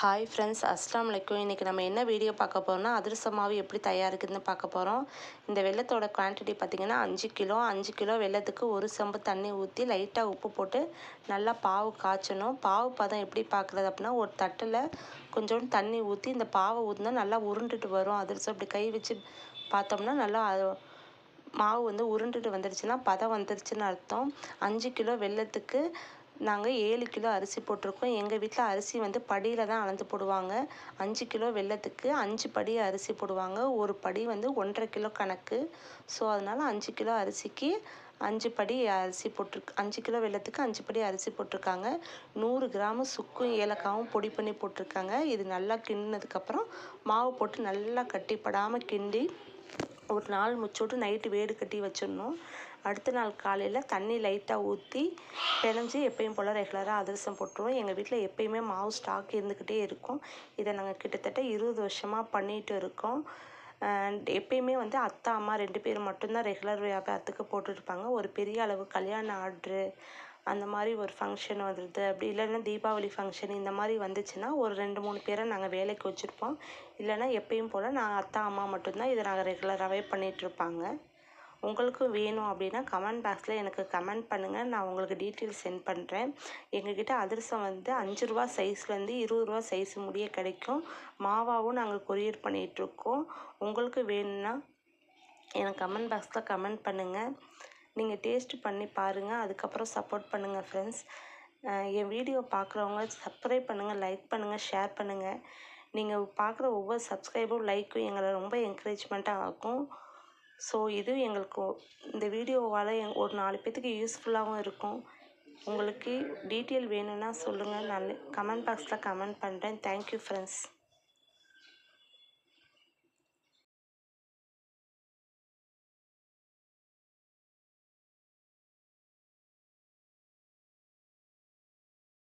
Hi friends அஸ்லாம் வலைக்கும் இன்றைக்கி நம்ம என்ன வீடியோ பார்க்க போகிறோம்னா அதிரச மாவு எப்படி தயாரிக்குதுன்னு பார்க்க போகிறோம் இந்த வெள்ளத்தோட குவான்டிட்டி பார்த்திங்கன்னா அஞ்சு கிலோ அஞ்சு கிலோ வெள்ளத்துக்கு ஒரு செம்பு தண்ணி ஊற்றி லைட்டாக உப்பு போட்டு நல்லா பாவு காய்ச்சணும். பாவு பதம் எப்படி பார்க்குறது அப்படின்னா ஒரு தட்டில் கொஞ்சோண்டு தண்ணி ஊற்றி இந்த பாவை ஊற்றினா நல்லா உருண்டுட்டு வரும். அதிரசம் இப்படி கை வச்சு பார்த்தோம்னா நல்லா மாவு வந்து உருண்டுட்டு வந்துருச்சுன்னா பதம் வந்துருச்சுன்னு அர்த்தம். அஞ்சு கிலோ வெள்ளத்துக்கு நாங்கள் ஏழு கிலோ அரிசி போட்டிருக்கோம். எங்கள் வீட்டில் அரிசி வந்து படியில் தான் அளந்து போடுவாங்க. அஞ்சு கிலோ வெள்ளத்துக்கு அஞ்சு படி அரிசி போடுவாங்க. ஒரு படி வந்து ஒன்றரை கிலோ கணக்கு. ஸோ அதனால் அஞ்சு கிலோ அரிசிக்கு அஞ்சு படி அரிசி போட்டிருக்கு அஞ்சு கிலோ வெள்ளத்துக்கு அஞ்சு படி அரிசி போட்டிருக்காங்க. நூறு கிராமு சுக்கும் ஏலக்காவும் பொடி பண்ணி போட்டிருக்காங்க. இது நல்லா கிண்டினதுக்கப்புறம் மாவு போட்டு நல்லா கட்டிப்படாமல் கிண்டி ஒரு நாள் முச்சோட்டு நைட்டு வேடு கட்டி வச்சிடணும். அடுத்த நாள் காலையில் தண்ணி லைட்டாக ஊற்றி பிணைஞ்சி எப்பயும் போல் ரெகுலராக அதிரசம் போட்டுருவோம். எங்கள் வீட்டில் எப்பயுமே மாவு ஸ்டாக் இருந்துக்கிட்டே இருக்கும். இதை நாங்கள் கிட்டத்தட்ட இருபது வருஷமாக பண்ணிகிட்டு இருக்கோம். எப்பயுமே வந்து அத்தா அம்மா ரெண்டு பேரும் மட்டும்தான் ரெகுலர் வியாபாரத்துக்கு போட்டுருப்பாங்க ஒரு பெரிய அளவு கல்யாண ஆர்ட்ரு அந்த மாதிரி ஒரு ஃபங்க்ஷன் வந்துடுது அப்படி இல்லைன்னா தீபாவளி ஃபங்க்ஷன் இந்த மாதிரி வந்துச்சுன்னா ஒரு ரெண்டு மூணு பேரை நாங்கள் வேலைக்கு வச்சுருப்போம். இல்லைன்னா எப்பயும் போல் நான் அத்தா அம்மா மட்டும்தான் இதை நாங்கள் ரெகுலராகவே பண்ணிகிட்ருப்பாங்க உங்களுக்கும் வேணும் அப்படின்னா கமெண்ட் பாக்ஸில் எனக்கு கமெண்ட் பண்ணுங்கள் நான் உங்களுக்கு டீட்டெயில்ஸ் சென்ட் பண்ணுறேன் எங்ககிட்ட அதிரசம் வந்து அஞ்சு ரூபா சைஸ்லேருந்து இருபது ரூபா சைஸ் முடிய கிடைக்கும். மாவாவும் நாங்கள் கொரியர் பண்ணிகிட்ருக்கோம் உங்களுக்கு வேணும்னா எனக்கு கமெண்ட் பாக்ஸில் கமெண்ட் பண்ணுங்கள் நீங்கள் டேஸ்ட் பண்ணி பாருங்கள் அதுக்கப்புறம் சப்போர்ட் பண்ணுங்கள் ஃப்ரெண்ட்ஸ் என் வீடியோ பார்க்குறவங்க சப்ஸ்கிரைப் பண்ணுங்கள் லைக் பண்ணுங்கள் ஷேர் பண்ணுங்கள் நீங்கள் பார்க்குற ஒவ்வொரு சப்ஸ்கிரைபும் லைக்கும் எங்களை ரொம்ப என்கரேஜ்மெண்ட்டாக ஆகும் ஸோ இது எங்களுக்கு இந்த வீடியோவால் எங் ஒரு நாலு பேர்த்துக்கு யூஸ்ஃபுல்லாகவும் இருக்கும். உங்களுக்கு டீட்டெயில் வேணும்னா சொல்லுங்கள் நான் கமெண்ட் பாக்ஸில் கமெண்ட் பண்ணுறேன் தேங்க்யூ ஃப்ரெண்ட்ஸ்